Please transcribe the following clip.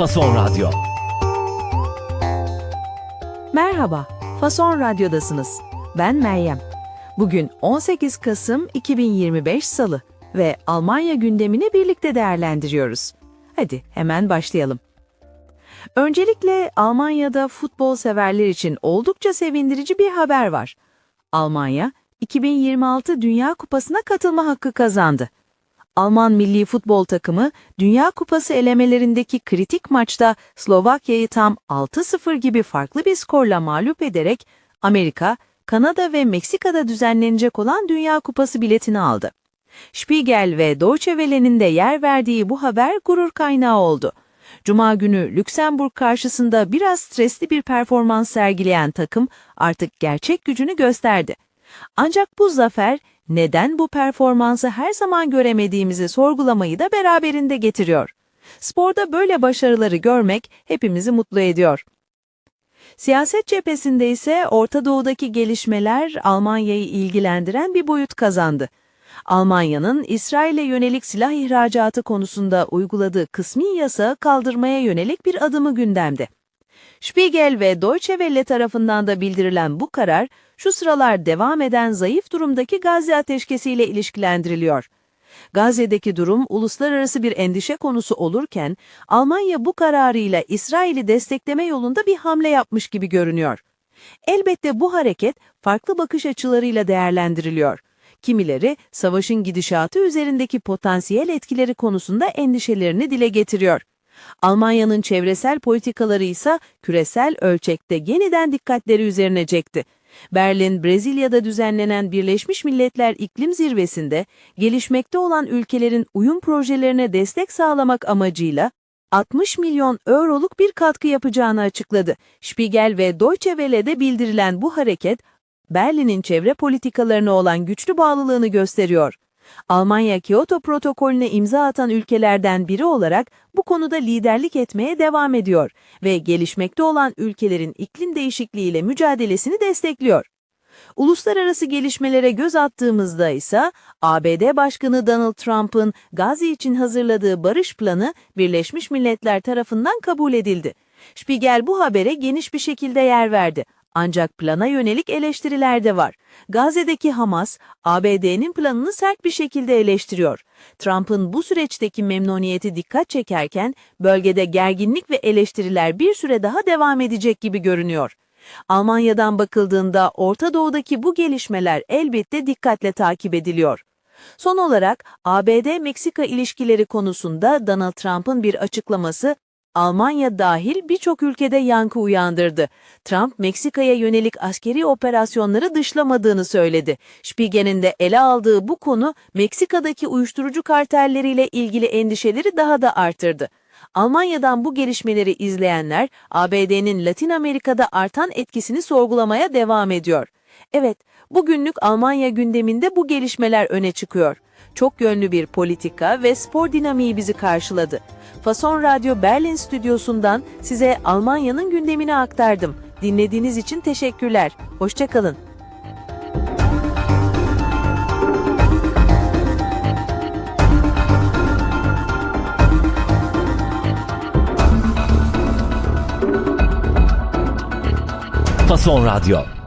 Fason Radyo. Merhaba, Fason Radyo'dasınız. Ben Meryem. Bugün 18 Kasım 2025 Salı ve Almanya gündemini birlikte değerlendiriyoruz. Hadi hemen başlayalım. Öncelikle Almanya'da futbol severler için oldukça sevindirici bir haber var. Almanya, 2026 Dünya Kupası'na katılma hakkı kazandı. Alman milli futbol takımı Dünya Kupası elemelerindeki kritik maçta Slovakya'yı tam 6-0 gibi farklı bir skorla mağlup ederek Amerika, Kanada ve Meksika'da düzenlenecek olan Dünya Kupası biletini aldı. Spiegel ve Deutsche Welle'nin de yer verdiği bu haber gurur kaynağı oldu. Cuma günü Lüksemburg karşısında biraz stresli bir performans sergileyen takım artık gerçek gücünü gösterdi. Ancak bu zafer neden bu performansı her zaman göremediğimizi sorgulamayı da beraberinde getiriyor. Sporda böyle başarıları görmek hepimizi mutlu ediyor. Siyaset cephesinde ise Orta Doğu'daki gelişmeler Almanya'yı ilgilendiren bir boyut kazandı. Almanya'nın İsrail'e yönelik silah ihracatı konusunda uyguladığı kısmi yasağı kaldırmaya yönelik bir adımı gündemde. Spiegel ve Deutsche Welle tarafından da bildirilen bu karar, şu sıralar devam eden zayıf durumdaki Gazze ateşkesiyle ilişkilendiriliyor. Gazze'deki durum uluslararası bir endişe konusu olurken, Almanya bu kararıyla İsrail'i destekleme yolunda bir hamle yapmış gibi görünüyor. Elbette bu hareket farklı bakış açılarıyla değerlendiriliyor. Kimileri savaşın gidişatı üzerindeki potansiyel etkileri konusunda endişelerini dile getiriyor. Almanya'nın çevresel politikaları ise küresel ölçekte yeniden dikkatleri üzerine çekti. Berlin, Brezilya'da düzenlenen Birleşmiş Milletler İklim Zirvesi'nde gelişmekte olan ülkelerin uyum projelerine destek sağlamak amacıyla 60 milyon euroluk bir katkı yapacağını açıkladı. Spiegel ve Deutsche Welle'de bildirilen bu hareket, Berlin'in çevre politikalarına olan güçlü bağlılığını gösteriyor. Almanya Kyoto protokolüne imza atan ülkelerden biri olarak bu konuda liderlik etmeye devam ediyor ve gelişmekte olan ülkelerin iklim değişikliğiyle mücadelesini destekliyor. Uluslararası gelişmelere göz attığımızda ise ABD Başkanı Donald Trump'ın Gazze için hazırladığı barış planı Birleşmiş Milletler tarafından kabul edildi. Spiegel bu habere geniş bir şekilde yer verdi. Ancak plana yönelik eleştiriler de var. Gazze'deki Hamas, ABD'nin planını sert bir şekilde eleştiriyor. Trump'ın bu süreçteki memnuniyeti dikkat çekerken, bölgede gerginlik ve eleştiriler bir süre daha devam edecek gibi görünüyor. Almanya'dan bakıldığında Orta Doğu'daki bu gelişmeler elbette dikkatle takip ediliyor. Son olarak ABD-Meksika ilişkileri konusunda Donald Trump'ın bir açıklaması Almanya dahil birçok ülkede yankı uyandırdı. Trump, Meksika'ya yönelik askeri operasyonları dışlamadığını söyledi. Spiegel'in de ele aldığı bu konu, Meksika'daki uyuşturucu kartelleriyle ilgili endişeleri daha da artırdı. Almanya'dan bu gelişmeleri izleyenler, ABD'nin Latin Amerika'da artan etkisini sorgulamaya devam ediyor. Evet, bugünlük Almanya gündeminde bu gelişmeler öne çıkıyor. Çok yönlü bir politika ve spor dinamiği bizi karşıladı. Fason Radyo Berlin stüdyosundan size Almanya'nın gündemini aktardım. Dinlediğiniz için teşekkürler. Hoşçakalın. Fason Radyo.